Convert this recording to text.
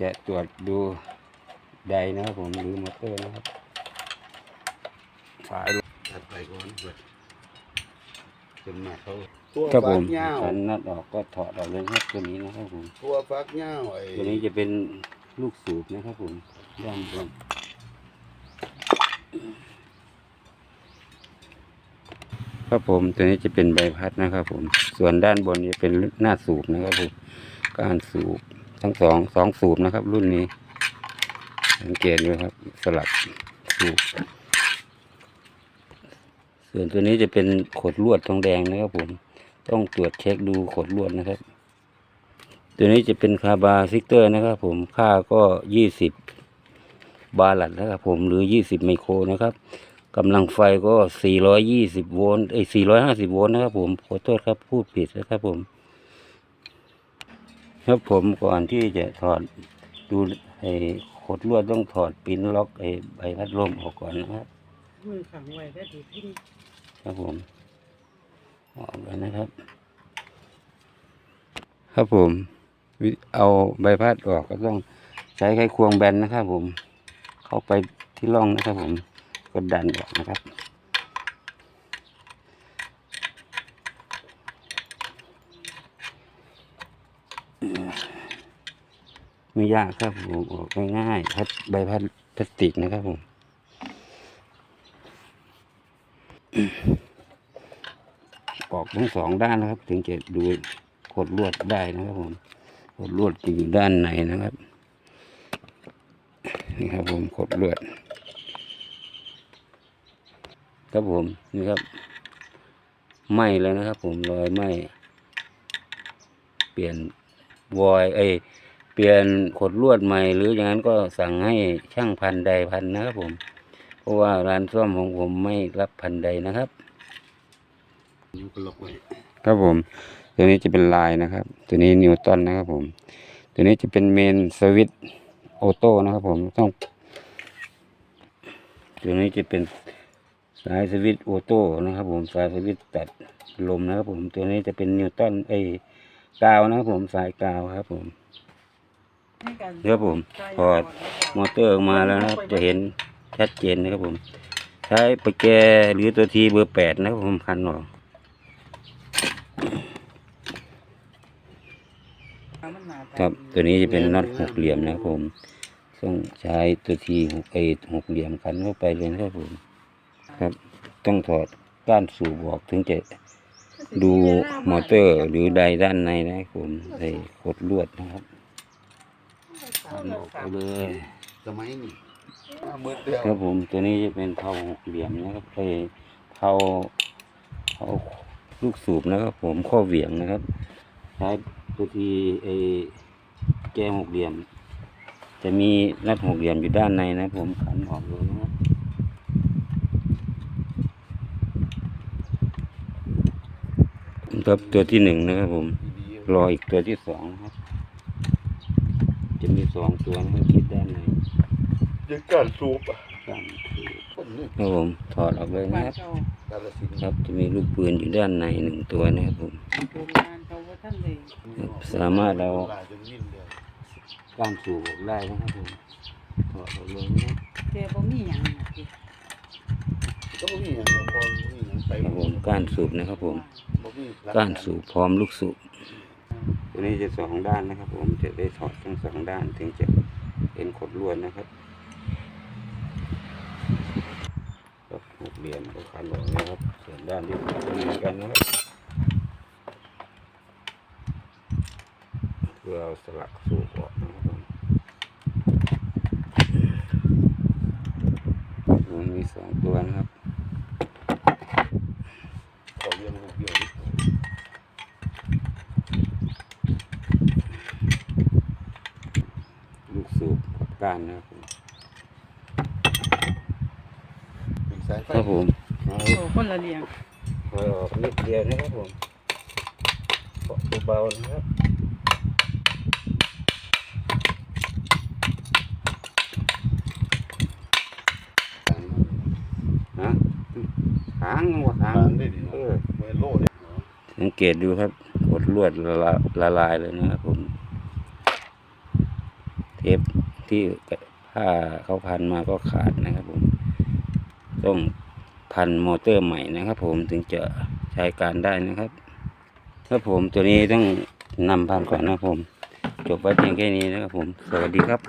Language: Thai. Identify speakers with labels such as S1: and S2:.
S1: จะตรวจดูใดนะครับผมหรือมอเตอร์นะครับฝายลง
S2: ตัดไปก่อนเปิดจนมาเขา
S3: ตัว
S1: ครับผ
S3: ฟั
S1: ม
S3: กเหย้า
S1: ขันนัดออกก็ถอดออกเลยครับตัวนี้นะครับผม
S3: ตัวฟักเหย้าไอ้
S1: ตัวนี้จะเป็นลูกสูบนะครับผมด้านบนครับผมตัวนี้จะเป็นใบพัดนะครับผม ส่วนด้านบนจะเป็นหน้าสูบนะครับผมการสูบ ทั้งสองสองสูบนะครับ รุ่นนี้ สังเกตดูครับ สลับสูบส่วนตัวนี้จะเป็นขดลวดทองแดงนะครับผม ต้องตรวจเช็คดูขดลวดนะครับ ตัวนี้จะเป็นคาบาซิกเตอร์นะครับผมค่าก็ยี่สิบบาลัดนะครับผมหรือยี่สิบไมโครนะครับกำลังไฟก็สี่ร้อยยี่สิบโวลต์ไอ้สี่ร้อยห้าสิบโวลต์นะครับผม ขอโทษครับ พูดผิดนะครับผม ครับผมก่อนที่จะถอดดูไอ้ขดลวดต้องถอดปิ้นล็อกไอ้ใบพัดลมออกก่อนนะครับ
S4: มือขังไว้ได้ดีขึ้น
S1: ครับผมออกแล้วนะครับ ครับผมวิเอาใบพัดออกก็ต้องใช้ไขควงแบนนะครับผม เข้าไปที่ร่องนะครับผมก็ดันออกนะครับ ไม่ยากครับผมออกง่ายๆพัดใบพัดพลาสติกนะครับผมออกทั้งสองด้านนะครับ ถึงจะดูขดลวดได้นะครับผมขดลวดจะอยู่ด้านในนะครับนี่ครับผมขดลวด ครับผมนี่ครับไหมแล้วนะครับ ผมรอยไหมเปลี่ยน วอยเอ้ยเปลี่ยนขดลวดใหม่ หรืออย่างนั้นก็สั่งให้ช่างพันใดพันนะครับผมเพราะว่าร้านซ่อมของผมไม่รับพันใดนะครับ
S2: นิ้วก็ล็อกไว้
S1: ครับผม ตัวนี้จะเป็นลายนะครับ ตัวนี้นิวตันนะครับผม ตัวนี้จะเป็นเมนสวิตโอโต้นะครับผมต้อง ตัวนี้จะเป็นสายสวิตโอโต้นะครับผมสายสวิตตัดลมนะครับผมตัวนี้จะเป็นนิวตันไอ้ กาวนะครับผมสายกาวครับผม
S4: ให้กัน
S1: ครับผมพอมอเตอร์ออกมาแล้วนะครับจะเห็นชัดเจนนะครับผม ใช้ปากแกหรือตัวทีเบอร์แปดนะครับผมพันออกครับตัวนี้จะเป็นน็อตหกเหลี่ยมนะครับผมต้องใช้ตัวทีหกเอหกเหลี่ยมขันเข้าไปเลยนะครับผม ครับ ต้องถอดก้านสูบออกถึงจะ ดูมอเตอร์หรือใดด้านในนะครับผมใส่ขดลวดนะครับขันออกไปเลย
S2: สมัยนี้
S1: ครับผมตัวนี้จะเป็นเผาหกเหลี่ยมนะครับไอเผาเผาลูกสูบนะครับผมข้อเหวี่ยงนะครับใช้ตัวทีไอแกหกเหลี่ยม จะมีนัดหกเหลี่ยมอยู่ด้านในนะผมขันออกเลยนะครับ ครับตัวที่หนึ่งนะครับผม รออีกตัวที่สองนะครับ จะมีสองตัวนะครับที่ด้านใน
S3: ยังการสูบอะ
S1: ด้านสูบ
S3: คนนี้
S1: ครับผมถอดออกเลย
S4: บ้า
S1: นะ
S4: น
S1: ครับ
S4: เจ้ากา
S3: ลสินธุ์
S1: ครับจะมีลูกปืนอยู่ด้านในหนึ่งตัวนะครับผม
S4: โรงงานเขาว่าท่านเลย
S1: สามารถเรา
S3: ลายจนวิ่นเลย
S1: ก้านสูบออกได้นะครับผมถอดออกเลยนะครับ
S4: แต่บ่มีหยังนะสิ
S3: ก็บ่มีอย่างเดียวพอบ่มีอย่างไป
S1: ครับผมก้านสูบนะครับผม
S3: บ่มีหลั
S1: ก้านสูบพร้อมลูกสูบตัวนี้จะสองด้านนะครับ ผมจะได้ถอดทั้งสองด้านถึงจะเป็นขดลวดนะครับครับหกเหลี่ยมก็ขันออกนะครับ ส่วนด้านที่ก็เหมือนกันนะครับเพื่อเอาสลักสูบออกนะครับผม มันมีสองตัวนะครับ
S3: ขอเรียนลูกเดียวนี่
S1: ลูกสูบ กับก้านนะครับผม
S3: เป็นสายไฟ
S1: ครับผมเอา
S4: โอ้คนละเลี้ยง
S1: ถอยออกนิดเดียวนะครับผมเกาะเบาๆนะครับฮะหางหัวหาง
S3: ทางได้ดี
S1: เอ
S3: เนาะ
S1: อ
S3: เมื่อโลเนี่ย
S1: สังเกตดูครับกดลวดละลาละลายเลยนะครับผมแทเทป ที่ผ้าเขาพันมาก็ขาดนะครับผมต้องพันมอเตอร์ใหม่นะครับ ผมถึงจะใช้การได้นะครับครับผมตัวนี้ต้องนำพันก่อนนะครับผม จบไว้เพียงแค่นี้นะครับผม สวัสดีครับ